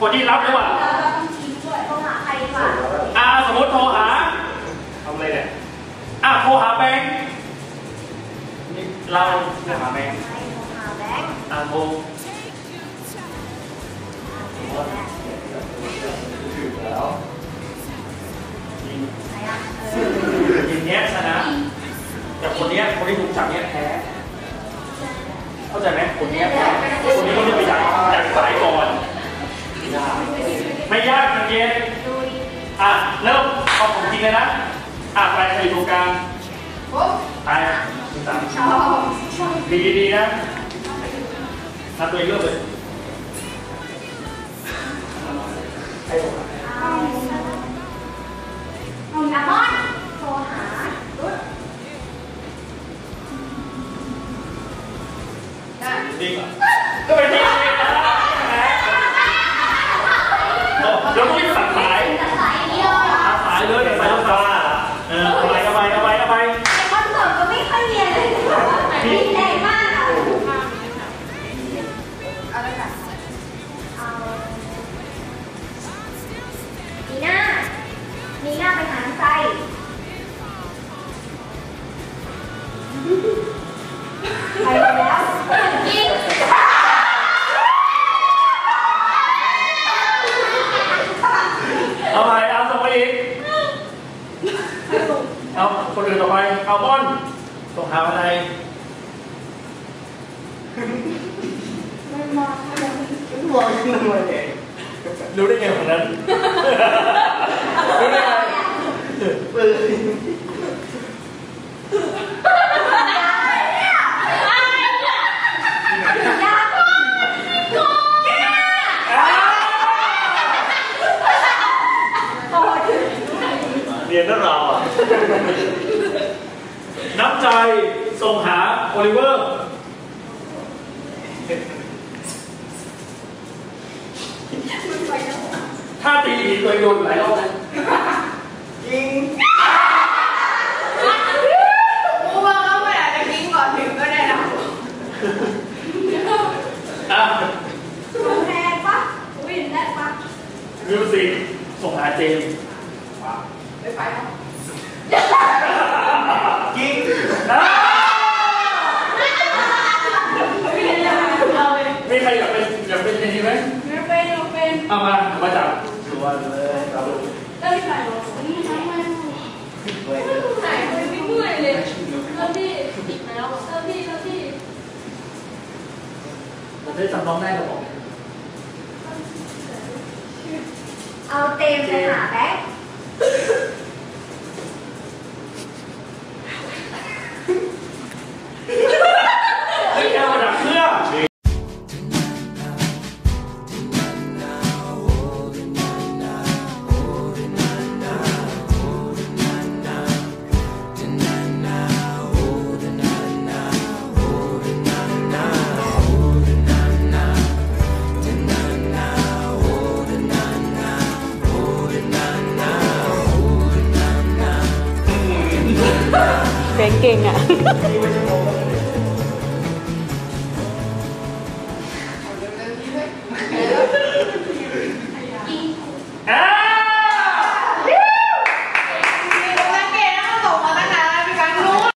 คนที่รับหรือเปล่าอ่าสมมติโทรหาทำอะไรเนี่ยอ่าโทรหาแบงค์เราโทรหาแบงค์อ่าโทรอย่างเนี้ยชนะ แต่คนเนี้ยคนที่ถูกจับเนี้ยแพ้เข้าใจไหมคนเนี้ยคนนี้เขาจะไปจักจากสายก่อน ไม่ยากจริงๆอะเริ่มเอาของจริงเลยนะอะไปใครอยู่ตรงกลางไปที่สามดีดีๆนะนับตัวเองเริ่มเลยให้ผมอะดีกว่าก็เป็นที่ดีน นีน่าหาน้ำใจไปแล้วยิงเอาไปเอาส่งไปอีก เอาคนอื่นต่อไป เอาบอลส่งหาอะไรไม่มองไม่มองมองขึ้นมาเองรู้ได้ไงของนั้นรู้ได้ ปืนเรียนนั่นเราอะ น้ำใจส่งหาโอลิเวอร์ถ้าตีอีกเคยโดนหลายรอบนะ ยิงกูว่าเขาไม่อาจจะทิ้งก่อนถึงก็ได้นะอะแพงปะวิ่งได้ปะมิวสิกส่งหาเจมส์ไปไปเนาะยิงนะเอาเลยมีใครอยากเป็นอยากเป็นเจมส์ไหมไม่เป็นไม่เป็นเอามามาจับตัวเลยครับ เริ่มหรอนี่ใช้มันไหนไม่เมื่อยเลยเริ่มที่อีกแล้วเริ่มที่เริ่มที่ผมได้จำลองได้หรอบอกเอาเต็มไปหาแบ๊ก เบงเก่งอะ